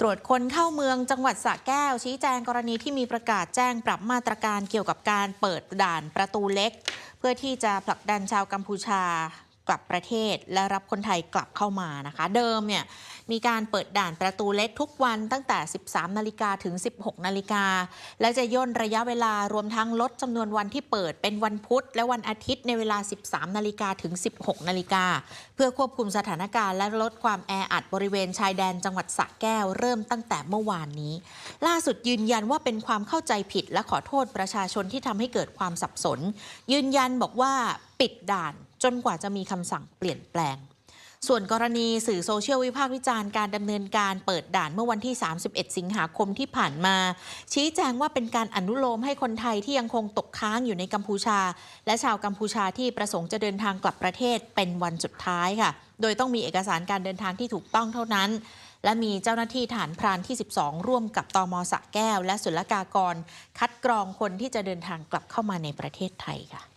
ตรวจคนเข้าเมืองจังหวัดสระแก้ว ชี้แจงกรณีที่มีประกาศแจ้งปรับมาตรการเกี่ยวกับการเปิดด่านประตูเล็ก เพื่อที่จะผลักดันชาวกัมพูชา กลับประเทศและรับคนไทยกลับเข้ามานะคะ เดิมเนี่ยมีการเปิดด่านประตูเล็กทุกวันตั้งแต่ 13 นาฬิกาถึง 16 นาฬิกา และจะย่นระยะเวลารวมทั้งลดจำนวนวันที่เปิดเป็นวันพุธ และวันอาทิตย์ในเวลา 13 นาฬิกาถึง 16 นาฬิกา เพื่อควบคุมสถานการณ์และลดความแออัดบริเวณชายแดนจังหวัดสระแก้วเริ่มตั้งแต่เมื่อวานนี้ ล่าสุดยืนยันว่าเป็นความเข้าใจผิดและขอโทษประชาชนที่ทำให้เกิดความสับสน ยืนยันบอกว่าปิดด่าน จนกว่าจะมีคำสั่งเปลี่ยนแปลง ส่วนกรณีสื่อโซเชียลวิพากษ์วิจารณ์การดำเนินการเปิดด่านเมื่อวันที่ 31 สิงหาคมที่ผ่านมา ชี้แจงว่าเป็นการอนุโลมให้คนไทยที่ยังคงตกค้างอยู่ในกัมพูชา และชาวกัมพูชาที่ประสงค์จะเดินทางกลับประเทศเป็นวันสุดท้ายค่ะ โดยต้องมีเอกสารการเดินทางที่ถูกต้องเท่านั้นและมีเจ้าหน้าที่ฐานพรานที่ 12 ร่วมกับตมสะแก้ว และศุลกากร คัดกรองคนที่จะเดินทางกลับเข้ามาในประเทศไทยค่ะ